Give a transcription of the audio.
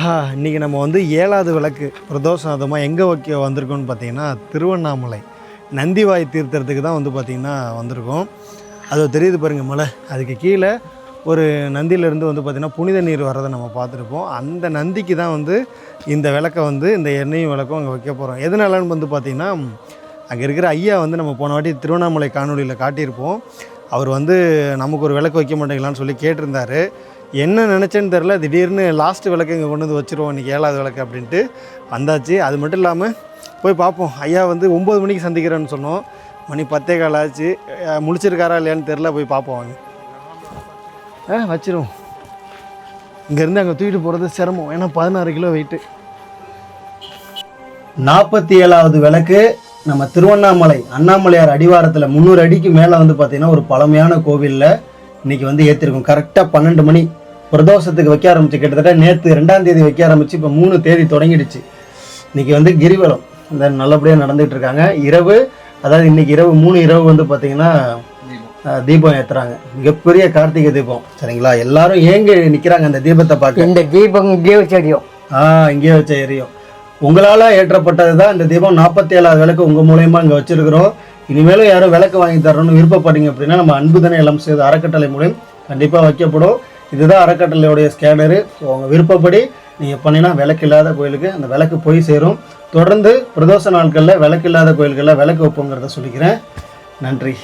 இன்றைக்கி நம்ம வந்து ஏழாவது விளக்கு பிரதோஷநாதமாக எங்கே வைக்க வந்திருக்கோம்னு பார்த்தீங்கன்னா திருவண்ணாமலை. நந்திவாய் தீர்த்தத்துக்கு தான் வந்து பார்த்திங்கன்னா வந்திருக்கோம். அது தெரியுது பாருங்கள் மலை. அதுக்கு கீழே ஒரு நந்தியிலேருந்து வந்து பார்த்திங்கன்னா புனித நீர் வர்றதை நம்ம பார்த்துருப்போம். அந்த நந்திக்கு தான் வந்து இந்த விளக்கை வந்து இந்த எண்ணெயும் விளக்கும் அங்கே வைக்க போகிறோம் எதனாலன்னு வந்து பார்த்திங்கன்னா அங்கே இருக்கிற ஐயா வந்து நம்ம போன வாட்டி திருவண்ணாமலை காணொலியில் காட்டியிருப்போம். அவர் வந்து நமக்கு ஒரு விளக்கு வைக்க மாட்டேங்களான்னு சொல்லி கேட்டிருந்தார். என்ன நினச்சேன்னு தெரில திடீர்னு லாஸ்ட்டு விளக்கு இங்கே கொண்டு வந்து வச்சுருவோம். இன்றைக்கி ஏழாவது விளக்கு அப்படின்ட்டு வந்தாச்சு. அது மட்டும் இல்லாமல் போய் பார்ப்போம். ஐயா வந்து ஒம்பது மணிக்கு சந்திக்கிறேன்னு சொன்னோம். மணி பத்தே கால் ஆச்சு. முழிச்சிருக்காரா இல்லையான்னு தெரில போய் பார்ப்போம் அவங்க ஆ வச்சிருவோம். இங்கேருந்து அங்கே தூக்கிட்டு போகிறது சிரமம். ஏன்னா பதினாறு கிலோ வெயிட்டு நாற்பத்தி ஏழாவது விளக்கு நம்ம திருவண்ணாமலை அண்ணாமலையார் அடிவாரத்தில் முந்நூறு அடிக்கு மேலே வந்து பார்த்திங்கன்னா ஒரு பழமையான கோவிலில் இன்னைக்கு வந்து ஏற்றிருக்கோம் கரெக்டாக பன்னெண்டு மணி. பிரதோஷத்துக்கு வைக்க ஆரம்பிச்சு கிட்டத்தட்ட நேற்று ரெண்டாம் தேதி வைக்க ஆரம்பிச்சு இப்போ மூணு தேதி தொடங்கிடுச்சு. இன்னைக்கு வந்து கிரிவலம். இந்த நல்லபடியாக நடந்துகிட்டு இருக்காங்க. இரவு அதாவது இன்னைக்கு இரவு மூணு இரவு வந்து பார்த்தீங்கன்னா தீபம். ஏற்றுறாங்க மிகப்பெரிய கார்த்திகை தீபம். சரிங்களா? எல்லாரும் ஏங்க நிற்கிறாங்க அந்த தீபத்தை பார்க்க. இந்த தீபம் இங்கே வச்சடியும் ஆ இங்கேயே வச்ச எரியும் உங்களால் ஏற்றப்பட்டது தான் இந்த தீபம். நாற்பத்தி ஏழாவது விளக்கு உங்கள் மூலயமா இங்கே வச்சிருக்கிறோம். இனிமேலும் யாரும் விளக்கு வாங்கி தரணும்னு விருப்பப்பட்டீங்க அப்படின்னா நம்ம அன்புதனை இளம் செய்து அறக்கட்டளை மூலம் கண்டிப்பாக வைக்கப்படும். இதுதான் அறக்கட்டளையுடைய ஸ்கேனரு ஸோ உங்கள் விருப்பப்படி நீங்கள் பண்ணினா விளக்கு இல்லாத கோயிலுக்கு அந்த விளக்கு போய் சேரும். தொடர்ந்து பிரதோஷ நாட்களில் விளக்கு இல்லாத கோயில்களில் விளக்கு வைப்போங்கிறத சொல்லிக்கிறேன். நன்றி.